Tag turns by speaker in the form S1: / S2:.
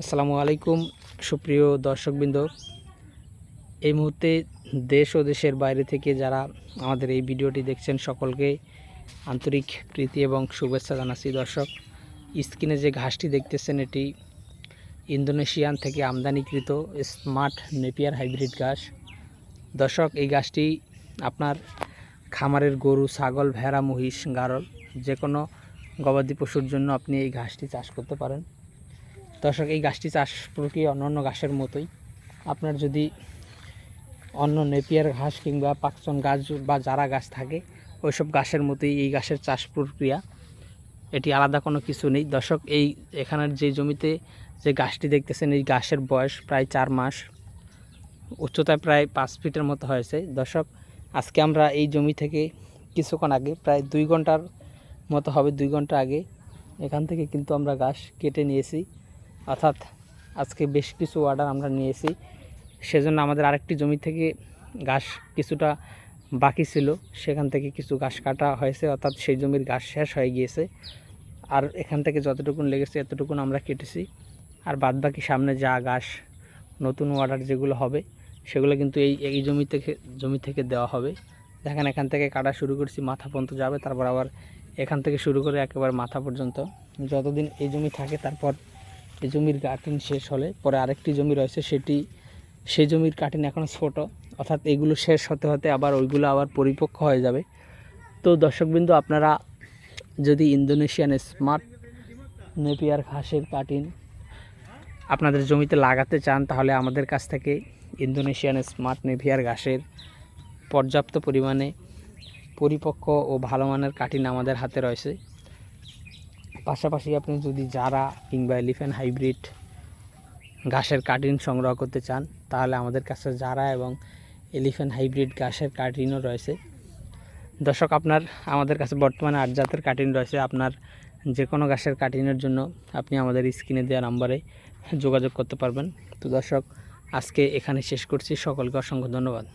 S1: আসসালামু আলাইকুম, সুপ্রিয় দর্শকবৃন্দ। এই মুহূর্তে দেশ ও দেশের বাইরে থেকে যারা আমাদের এই ভিডিওটি দেখছেন, সকলকে আন্তরিক প্রীতি এবং শুভেচ্ছা জানাচ্ছি। দর্শক, স্ক্রিনে যে ঘাসটি দেখতেছেন, এটি ইন্দোনেশিয়ান থেকে আমদানিকৃত স্মার্ট নেপিয়ার হাইব্রিড ঘাস। দর্শক, এই ঘাসটি আপনার খামারের গরু, ছাগল, ভেড়া, মহিষ, গারল যে কোনো গবাদি পশুর জন্য আপনি এই ঘাসটি চাষ করতে পারেন। দর্শক, এই গাছটি চাষ প্রক্রিয়া অন্যান্য ঘাসের মতোই। আপনার যদি অন্য নেপিয়ার ঘাস কিংবা পাকচন গাছ বা যারা গাছ থাকে, ওইসব গাছের মতোই এই গাছের চাষ প্রক্রিয়া। এটি আলাদা কোনো কিছু নেই। দর্শক, এই এখানের যে জমিতে যে গাছটি দেখতেছেন, এই গাছের বয়স প্রায় চার মাস। উচ্চতায় প্রায় পাঁচ ফিটের মতো হয়েছে। দর্শক, আজকে আমরা এই জমি থেকে কিছুক্ষণ আগে, প্রায় দুই ঘণ্টার মতো হবে, দুই ঘণ্টা আগে, এখান থেকে কিন্তু আমরা গাছ কেটে নিয়েছি। অর্থাৎ আজকে বেশ কিছু অর্ডার আমরা নিয়েছি। সেজন্য আমাদের আরেকটি জমি থেকে ঘাস কিছুটা বাকি ছিল। সেখান থেকে কিছু ঘাস কাটা হয়েছে, অর্থাৎ সেই জমির ঘাস শেষ হয়ে গিয়েছে। আর এখান থেকে যতটুকুন লেগেছে এতটুকুন আমরা কেটেছি। আর বাদ বাকি সামনে যা ঘাস নতুন অর্ডার যেগুলো হবে, সেগুলো কিন্তু এই এই জমি থেকে জমি থেকে দেওয়া হবে। দেখেন এখান থেকে কাটা শুরু করছি, মাথা পর্যন্ত যাবে, তারপর আবার এখান থেকে শুরু করে একেবারে মাথা পর্যন্ত। যতদিন এই জমি থাকে, তারপর এই জমির কাটিং শেষ হলে পরে আরেকটি জমি রয়েছে, সেটি সেই জমির কাটিং এখনও ছোটো, অর্থাৎ এগুলো শেষ হতে হতে আবার ওইগুলো আবার পরিপক্ক হয়ে যাবে। তো দর্শকবিন্দু, আপনারা যদি ইন্দোনেশিয়ান স্মার্ট নেপিয়ার ঘাসের কাটিং আপনাদের জমিতে লাগাতে চান, তাহলে আমাদের কাছ থেকে ইন্দোনেশিয়ান স্মার্ট নেভিয়ার ঘাসের পর্যাপ্ত পরিমাণে পরিপক্ক ও ভালো মানের কাটিং আমাদের হাতে রয়েছে। পাশাপাশি আপনি যদি জারা কিংবা এলিফ্যান্ট হাইব্রিড ঘাসের কাটিং সংগ্রহ করতে চান, তাহলে আমাদের কাছে জারা এবং এলিফ্যান্ট হাইব্রিড ঘাসের কাটিংও রয়েছে। দর্শক, আপনার, আমাদের কাছে বর্তমানে আট জাতের কাটিং রয়েছে। আপনার যে কোনো ঘাসের কাটিংয়ের জন্য আপনি আমাদের স্ক্রিনে দেওয়া নাম্বারে যোগাযোগ করতে পারবেন। তো দর্শক, আজকে এখানে শেষ করছি। সকলকে অসংখ্য ধন্যবাদ।